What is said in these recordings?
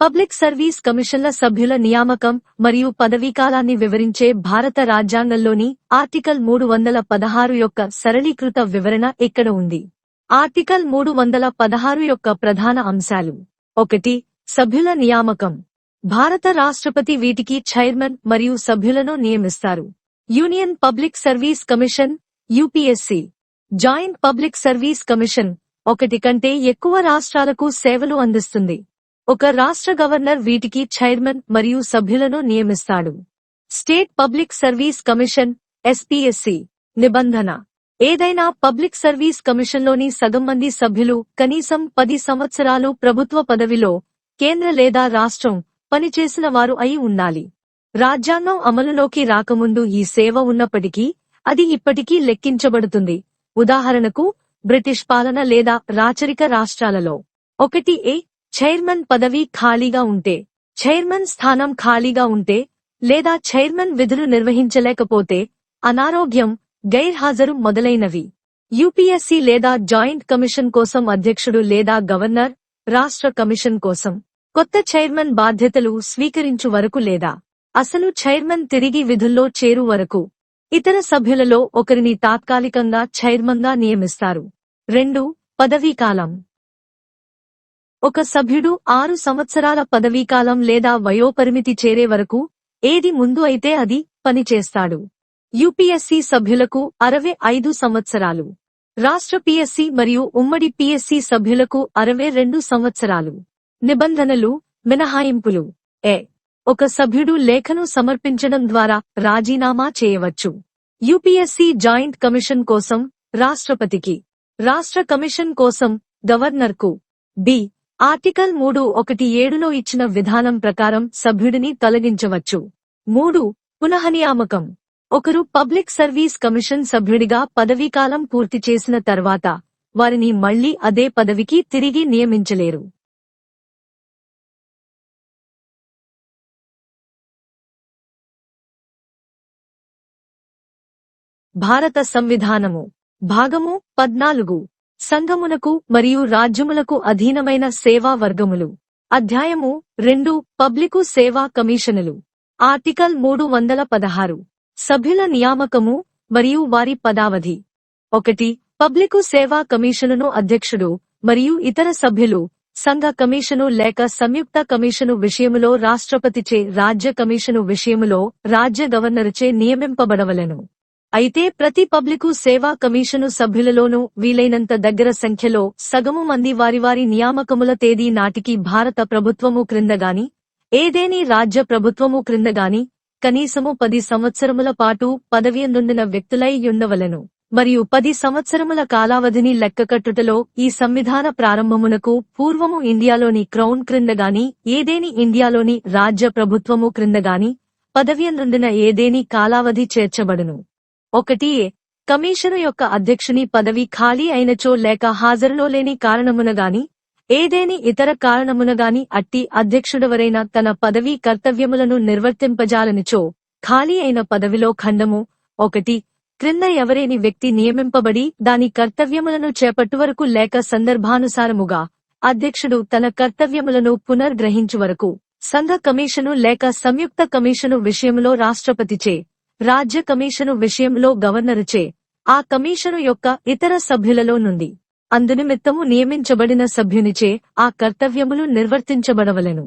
Public service కమిషన్ల సభ్యుల నియామకం మరియు పదవీకాలాన్ని వివరించే భారత రాజ్యాంగంలోని ఆర్టికల్ మూడు వందల పదహారు యొక్క సరళీకృత వివరణ ఇక్కడ ఉంది? ఆర్టికల్ మూడు వందల పదహారు యొక్క ప్రధాన అంశాలు. ఒకటి సభ్యుల నియామకం. భారత రాష్ట్రపతి వీటికి చైర్మన్ మరియు సభ్యులను నియమిస్తారు. Union public service commission UPSC. Joint public service commission ఒకటి కంటే ఎక్కువ రాష్ట్రాలకు సేవలు అందిస్తుంది. ఒక రాష్ట్ర గవర్నర్ వీటికి చైర్మన్ మరియు సభ్యులను నియమిస్తాడు. State public service commission SPSC నిబంధన. ఏదైనా పబ్లిక్ సర్వీస్ కమిషన్లోని సగం మంది సభ్యులు కనీసం పది సంవత్సరాలు ప్రభుత్వ పదవిలో కేంద్ర లేదా రాష్ట్రం పనిచేసిన వారు అయి ఉండాలి. రాజ్యాంగం అమలులోకి రాకముందు ఈ సేవ ఉన్నప్పటికీ అది ఇప్పటికీ లెక్కించబడుతుంది. ఉదాహరణకు బ్రిటిష్ పాలన లేదా రాచరిక రాష్ట్రాలలో. ఒకటి ఏ చైర్మన్ పదవి ఖాళీగా ఉంటే చైర్మన్ స్థానం ఖాళీగా ఉంటే లేదా చైర్మన్ విధులు నిర్వహించలేకపోతే అనారోగ్యం గైర్హాజరు మొదలైనవి. యూపీఎస్సీ లేదా జాయింట్ కమిషన్ కోసం అధ్యక్షుడు లేదా గవర్నర్ రాష్ట్ర కమిషన్ కోసం. కొత్త చైర్మన్ బాధ్యతలు స్వీకరించు వరకు లేదా అసలు చైర్మన్ తిరిగి విధుల్లో చేరు వరకు. ఇతర సభ్యులలో ఒకరిని తాత్కాలికంగా చైర్మన్గా నియమిస్తారు. రెండు పదవీకాలం ఒక సభ్యుడు ఆరు సంవత్సరాల పదవీకాలం లేదా వయోపరిమితి చేరే వరకు ఏది ముందు అయితే అది పనిచేస్తాడు. యూపీఎస్సీ సభ్యులకు అరవై ఐదు సంవత్సరాలు. రాష్ట్ర పిఎస్సి మరియు ఉమ్మడి పిఎస్సి సభ్యులకు అరవై రెండు సంవత్సరాలు. నిబంధనలు మినహాయింపులు. ఏ ఒక సభ్యుడు లేఖను సమర్పించడం ద్వారా రాజీనామా చేయవచ్చు. యూపీఎస్సీ జాయింట్ కమిషన్ కోసం రాష్ట్రపతికి. రాష్ట్ర కమిషన్ కోసం గవర్నర్కు. బి. ఆర్టికల్ మూడు ఒకటి ఏడులో ఇచ్చిన విధానం ప్రకారం సభ్యుడిని తొలగించవచ్చు. మూడు పునఃనియామకం. ఒకరు పబ్లిక్ సర్వీస్ కమిషన్ సభ్యుడిగా పదవీకాలం పూర్తి చేసిన తర్వాత వారిని మళ్ళీ అదే పదవికి తిరిగి నియమించలేరు. భారత సంవిధానము. భాగము పద్నాలుగు. సంఘమునకు మరియు రాజ్యములకు అధీనమైన సేవా వర్గములు. అధ్యాయము రెండు పబ్లికు సేవా కమిషనులు. ఆర్టికల్ మూడు వందల పదహారు. సభ్యుల నియామకము మరియు వారి పదావధి. ఒకటి పబ్లికు సేవా కమిషనును అధ్యక్షుడు మరియు ఇతర సభ్యులు సంఘ కమిషను లేక సంయుక్త కమిషను విషయములో రాష్ట్రపతిచే రాజ్య కమిషను విషయములో రాజ్య గవర్నరుచే నియమింపబడవలెను. అయితే ప్రతి పబ్లికు సేవా కమిషను సభ్యులలోనూ వీలైనంత దగ్గర సంఖ్యలో సగము మంది వారి వారి నియామకముల తేదీ నాటికి భారత ప్రభుత్వము క్రిందగాని ఏదేని రాజ్య ప్రభుత్వము క్రిందగాని కనీసము పది సంవత్సరముల పాటు పదవియందుండిన వ్యక్తులై ఉండవలెను మరియు పది సంవత్సరముల కాలావధిని లెక్కకట్టుటలో ఈ సంవిధాన ప్రారంభమునకు పూర్వము ఇండియాలోని క్రౌన్ క్రిందగాని ఏదేని ఇండియాలోని రాజ్య ప్రభుత్వము క్రిందగాని పదవియందుండిన ఏదేని కాలావధి చేర్చబడును. ఒకటి ఏ కమిషను యొక్క అధ్యక్షుని పదవి ఖాళీ అయినచో లేక హాజరులో లేని కారణమునగాని ఏదేని ఇతర కారణమునగాని అట్టి అధ్యక్షుడవరైన తన పదవీ కర్తవ్యములను నిర్వర్తింపజాలనిచో ఖాళీ అయిన పదవిలో ఖండము. ఒకటి క్రింద ఎవరేని వ్యక్తి నియమింపబడి దాని కర్తవ్యములను చేపట్టు వరకు లేక సందర్భానుసారముగా అధ్యక్షుడు తన కర్తవ్యములను పునర్గ్రహించు వరకు సంఘ కమిషను లేక సంయుక్త కమిషను విషయములో రాష్ట్రపతిచే రాజ్య కమిషను విషయంలో గవర్నరుచే ఆ కమిషను యొక్క ఇతర సభ్యులలో నుండి అందునిమిత్తము నియమించబడిన సభ్యునిచే ఆ కర్తవ్యములు నిర్వర్తించబడవలెను.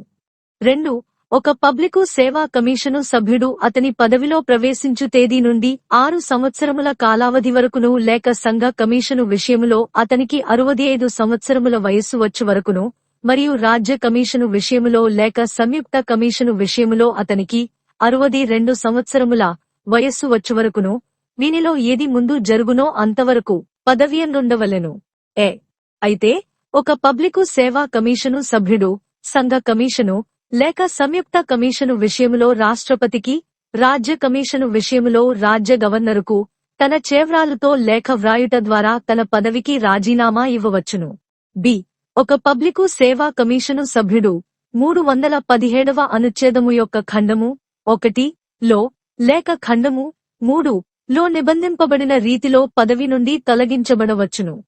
రెండు ఒక పబ్లికు సేవా కమిషను సభ్యుడు అతని పదవిలో ప్రవేశించు తేదీ నుండి ఆరు సంవత్సరముల కాలావధి వరకును లేక సంఘ కమిషను విషయములో అతనికి అరవది ఐదు సంవత్సరముల వయస్సు వచ్చు వరకును మరియు రాజ్య కమిషను విషయములో లేక సంయుక్త కమిషను విషయములో అతనికి అరవది రెండు సంవత్సరముల వయస్సు వచ్చువరకును వీనిలో ఏది ముందు జరుగునో అంతవరకు పదవియందుండవలెను. ఏ అయితే ఒక పబ్లికు సేవా కమిషను సభ్యుడు సంఘ కమిషను లేక సంయుక్త కమిషను విషయములో రాష్ట్రపతికి రాజ్య కమిషను విషయములో రాజ్య గవర్నరుకు తన చేవ్రాలుతో లేఖ వ్రాయుట ద్వారా తన పదవికి రాజీనామా ఇవ్వవచ్చును. బి. ఒక పబ్లికు సేవా కమిషను సభ్యుడు మూడు వందల పదిహేడవ అనుచ్ఛేదము యొక్క ఖండము ఒకటి లో లేక ఖండము మూడు లో నిబంధింపబడిన రీతిలో పదవి నుండి తొలగించబడవచ్చును.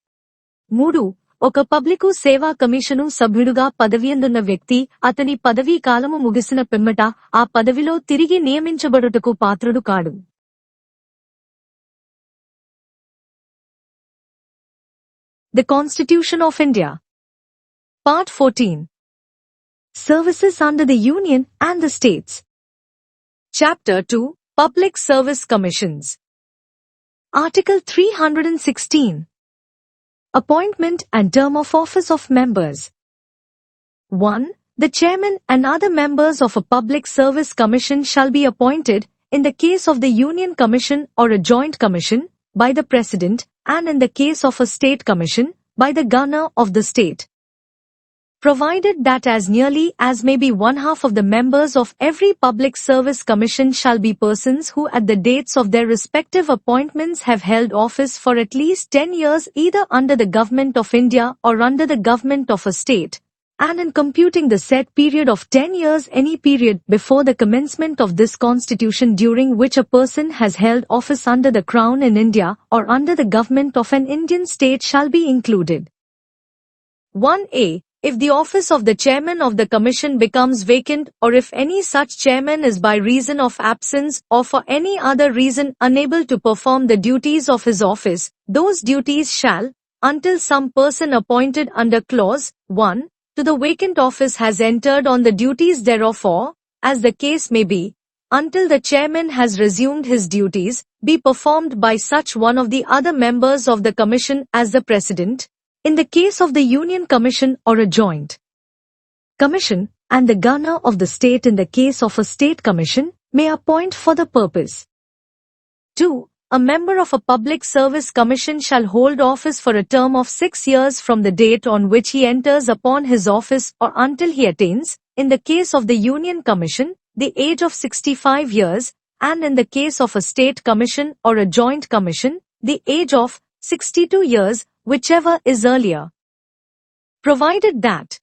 మూడు ఒక పబ్లికు సేవా కమిషను సభ్యుడుగా పదవియందున్న వ్యక్తి అతని పదవీ కాలము ముగిసిన పిమ్మట ఆ పదవిలో తిరిగి నియమించబడుటకు పాత్రుడు కాడు. The Constitution of India. Part 14 Services under the Union and the States. Chapter 2 Public Service Commissions Article 316 Appointment and term of office of members 1. The chairman and other members of a public service commission shall be appointed, in the case of the Union Commission or a joint commission, by the President, and in the case of a state commission, by the governor of the state. Provided that as nearly as may be one half of the members of every public service commission shall be persons who at the dates of their respective appointments have held office for at least 10 years either under the government of India or under the government of a state, and in computing the said period of 10 years any period before the commencement of this constitution during which a person has held office under the crown in India or under the government of an Indian state shall be included. 1a. If the office of the chairman of the commission becomes vacant or if any such chairman is by reason of absence or for any other reason unable to perform the duties of his office, those duties shall, until some person appointed under clause 1 to the vacant office has entered on the duties thereof or, as the case may be, until the chairman has resumed his duties, be performed by such one of the other members of the commission as the president, in the case of the Union Commission or a joint commission, and the governor of the state in the case of a state commission, may appoint for the purpose. 2. A member of a public service commission shall hold office for a term of six years from the date on which he enters upon his office or until he attains, in the case of the Union Commission, the age of 65 years, and in the case of a state commission or a joint commission, the age of 62 years, whichever is earlier. Provided that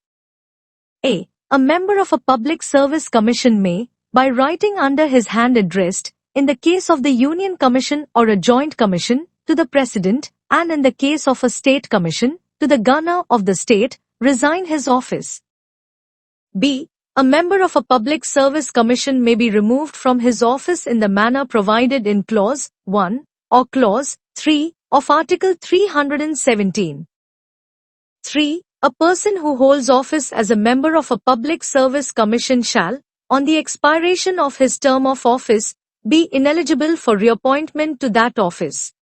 a. A member of a public service commission may, by writing under his hand addressed, in the case of the Union Commission or a joint commission, to the President, and in the case of a state commission, to the governor of the state, resign his office. b. A member of a public service commission may be removed from his office in the manner provided in clause 1 or clause 3 of Article 317. 3. A person who holds office as a member of a public service commission shall, on the expiration of his term of office, be ineligible for reappointment to that office.